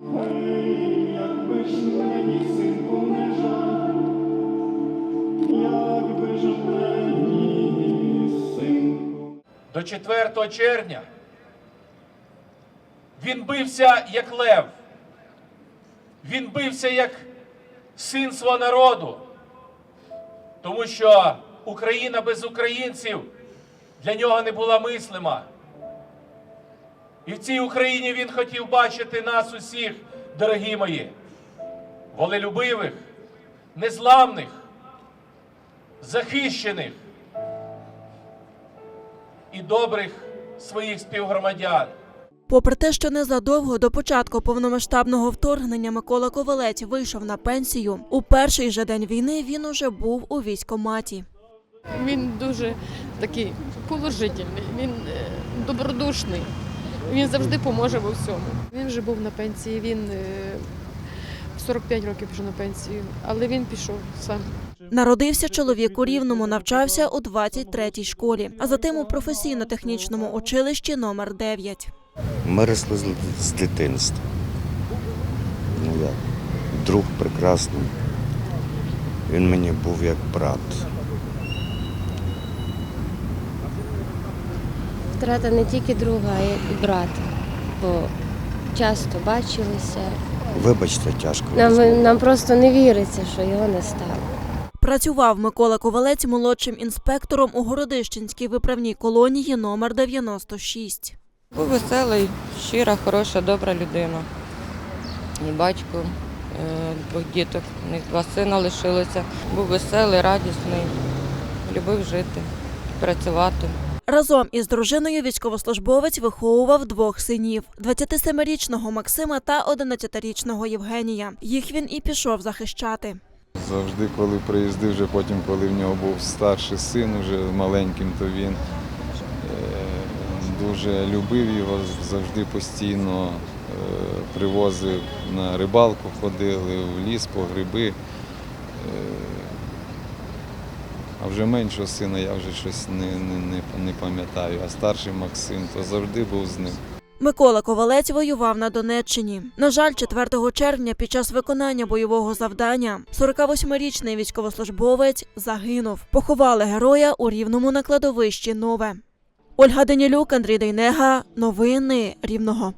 Якби ж синку не жаль, якби ж мені синку. До 4 червня він бився як лев. Він бився як син свого народу. Тому що Україна без українців для нього не була мислима. І в цій Україні він хотів бачити нас усіх, дорогі мої, волелюбивих, незламних, захищених і добрих своїх співгромадян. Попри те, що незадовго до початку повномасштабного вторгнення Микола Ковалець вийшов на пенсію, у перший же день війни він уже був у військкоматі. Він дуже такий положительний, він е, добродушний. Він завжди поможе в усьому. Він вже був на пенсії, він е, в 45 років пішов на пенсію, але він пішов сам. Народився чоловік у Рівному, навчався у 23-й школі, а затим у професійно-технічному училищі номер 9. Ми росли з, з дитинства. Ну як, друг прекрасний. Він мені був як брат. Втрата не тільки друга, а й брата, бо часто бачилися. Вибачте, тяжко. Нам, нам просто не віриться, що його не стало. Працював Микола Ковалець молодшим інспектором у Городищенській виправній колонії номер 96. Був веселий, щира, хороша, добра людина. І батько, е, двох діток, у них два сина лишилося. Був веселий, радісний, любив жити, працювати. Разом із дружиною військовослужбовець виховував двох синів: 27-річного Максима та 11-річного Євгенія. Їх він і пішов захищати. Завжди, коли приїздив, вже потім, коли в нього був старший син, вже маленьким, то він е, дуже любив його, завжди постійно е, привозив на рибалку, ходили в ліс по гриби. А вже меншого сина я вже щось не, не, не, не пам'ятаю. А старший Максим то завжди був з ним. Микола Ковалець воював на Донеччині. На жаль, 4 червня під час виконання бойового завдання 48-річний військовослужбовець загинув. Поховали героя у рівному на кладовищі Нове. Ольга Денілюк, Андрій Дейнега. Новини Рівного.